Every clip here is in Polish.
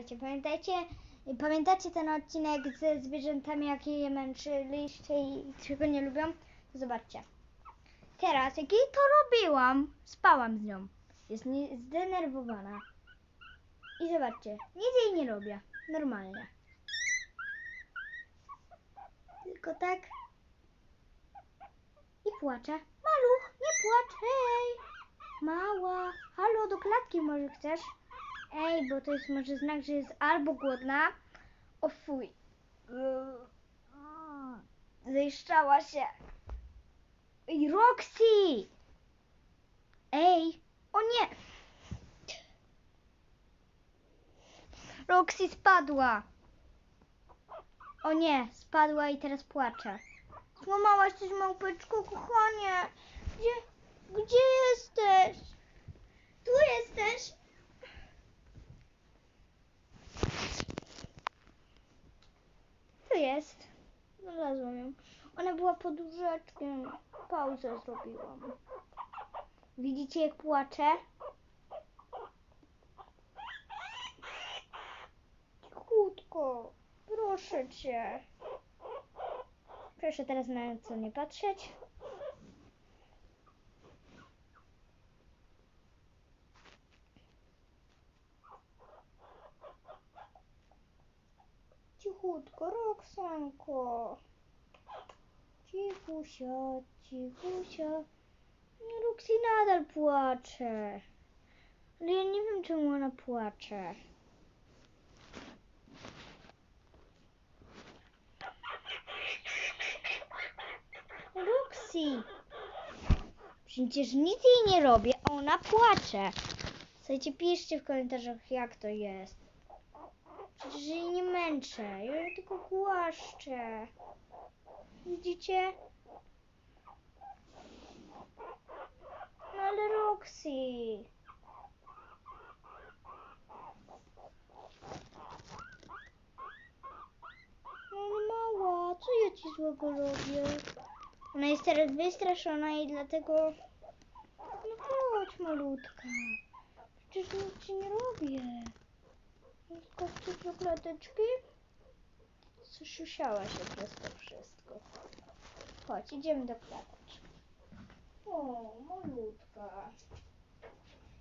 Słuchajcie, pamiętajcie, pamiętacie ten odcinek ze zwierzętami, jakie je męczyliście i czego nie lubią? Zobaczcie. Teraz, jak jej to robiłam, spałam z nią. Jest zdenerwowana. I zobaczcie, nic jej nie robię. Normalnie. Tylko tak. I płacze. Maluch, nie płacz, hej! Mała, halo, do klatki może chcesz? Ej, bo to jest może znak, że jest albo głodna. O fuj. Zejszczała się. Ej, Roxy! Ej, o nie! Roxy spadła. O nie, spadła i teraz płacze. Złamałaś coś, małpeczku, kochanie. Gdzie, gdzie jesteś? Tu jesteś? Tu jest. Znalazłam ją. Ona była pod. Pauzę zrobiłam. Widzicie jak płacze? Cichutko. Proszę cię. Proszę teraz na co nie patrzeć. Cichutko, Roxanko. Cichusia, cichusia. Roxy nadal płacze. Ale ja nie wiem, czemu ona płacze. Roxy! Przecież nic jej nie robię, a ona płacze. Słuchajcie, piszcie w komentarzach, jak to jest. Przecież jej nie męczę, ja jej tylko głaszczę. Widzicie? No ale Roxy. No mała, co ja ci złego robię? Ona jest teraz wystraszona i dlatego... No chodź malutka. Przecież nic ci nie robię. Tylko chcesz do Zasiusiała się przez to wszystko. Chodź, idziemy do klateczki. O, malutka.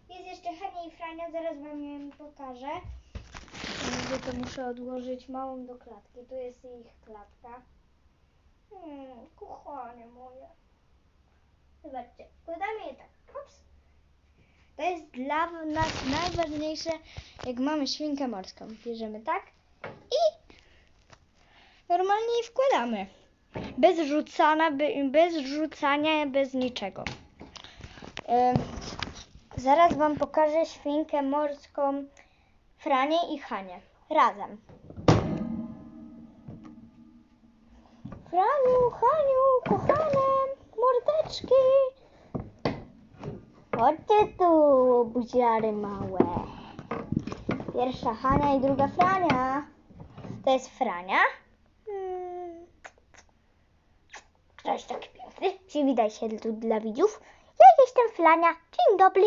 Jest jeszcze Hania i Frania, zaraz wam ją pokażę. Gdzie to muszę odłożyć małą do klatki. Tu jest ich klatka. Hmm, kochanie moje. Zobaczcie, wkładamy je tak. Ups. To jest dla nas najważniejsze, jak mamy świnkę morską. Bierzemy tak normalnie je wkładamy. Bez rzucania, bez rzucania, bez niczego. Zaraz Wam pokażę świnkę morską Franię i Hanię. Razem. Franiu, Haniu, kochane, mordeczki. Chodźcie tu, buziary małe. Pierwsza Hania i druga Frania. To jest Frania. Hmm. Ktoś taki piękny. Przywitaj się tu dla widzów. Ja jestem Frania. Dzień dobry.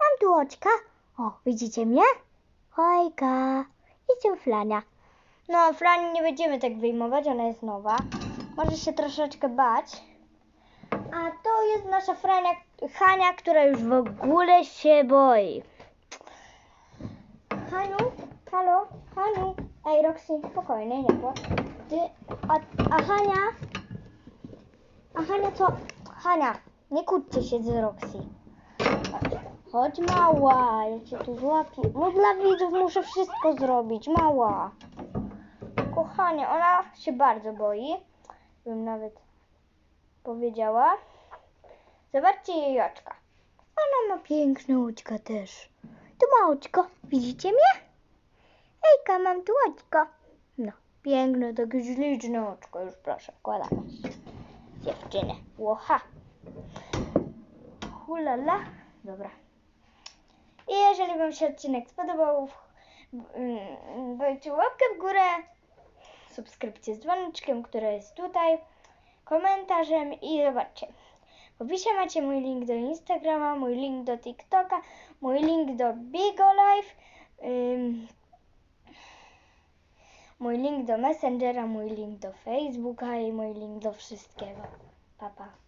Mam tu oczka. O, widzicie mnie? Hojka. Jestem Frania. No, Frani nie będziemy tak wyjmować, ona jest nowa. Może się troszeczkę bać. A to jest nasza Frania, Hania, która już w ogóle się boi. Haniu, halo, Haniu. Ej, Roxy, spokojnie, nie płacz. Ty, a, a Hania? A Hania co? Hania, nie kłóćcie się z Roxy. Chodź mała, ja cię tu złapię. No dla widzów muszę wszystko zrobić, mała. Kochanie, ona się bardzo boi. Bym nawet powiedziała. Zobaczcie jej oczka. Ona ma piękne oczka też. Tu ma oczko. Widzicie mnie? Hejka, mam tu oczko. No, piękne, takie śliczne oczko. Już proszę, wkładamy. Dziewczyny. Łoha. Hulala. Dobra. I jeżeli Wam się odcinek spodobał, mm, dajcie łapkę w górę, subskrypcję z dzwoneczkiem, które jest tutaj, komentarzem i zobaczcie. W opisie macie mój link do Instagrama, mój link do TikToka, mój link do Bigo Life. Ym, mój link do Messengera, mój link do Facebooka i mój link do wszystkiego. Papa. Pa.